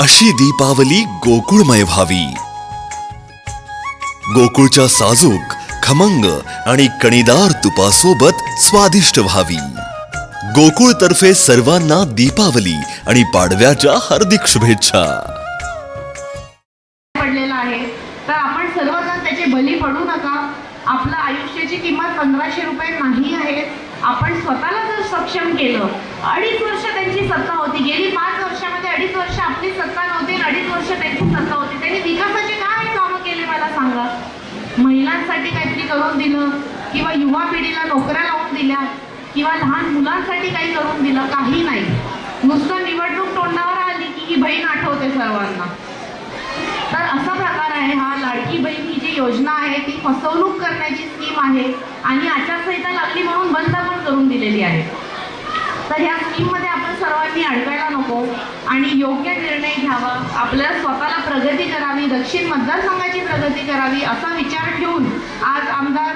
अशी दीपावली गोकुळमय व्हावी. गोकुळच्या साजूक खमंग आणि कणीदार तुपासोबत स्वादिष्ट व्हावी. गोकुळतर्फे सर्वांना दीपावली आणि पाडव्याच्या हार्दिक शुभेच्छा. पडलेला आहे. तर आपण सर्वजण त्याचे बली पडू नका. आपलं आयुष्याची किंमत पंधराशे रुपये नाही आहे. आपण स्वतःला जर सक्षम केलं अडीच वर्ष करून दिलं किंवा युवा पिढीला नोकऱ्या लावून दिल्या किंवा लहान मुलांसाठी काही करून दिलं काही नाही. नुसतं निवडणूक तोंडावर आली की ही बहीण आठवते सर्वांना. तर असा प्रकार आहे हा लाडकी बहीण ही जी योजना आहे ती फसवणूक करण्याची स्कीम आहे आणि आचारसंहिता लागली म्हणून बंद पण करून दिलेली आहे. तर ह्या स्कीममध्ये आपण सर्वांनी अडकायला नको. आणि योग्य निर्णय घ्यावा. आपल्याला स्वतःला प्रगती करावी दक्षिण मतदारसंघाची प्रगती करावी असा विचार ठेवून आज आमदार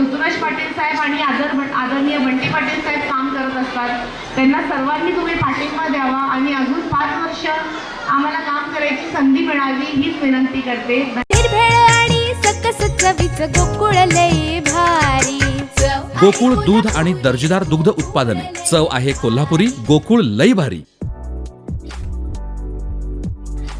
ऋतुराज पाटील साहेब आणि आदर आदरणीय बंटी पाटील साहेब काम करत असतात. त्यांना सर्वांनी तुम्ही पाठिंबा द्यावा आणि अजून पाच वर्ष आम्हाला काम करायची संधी मिळावी हीच विनंती करते. गोकुळ दूध आणि दर्जेदार दुग्ध उत्पादने. चव आहे कोल्हापुरी गोकुळ लई भारी.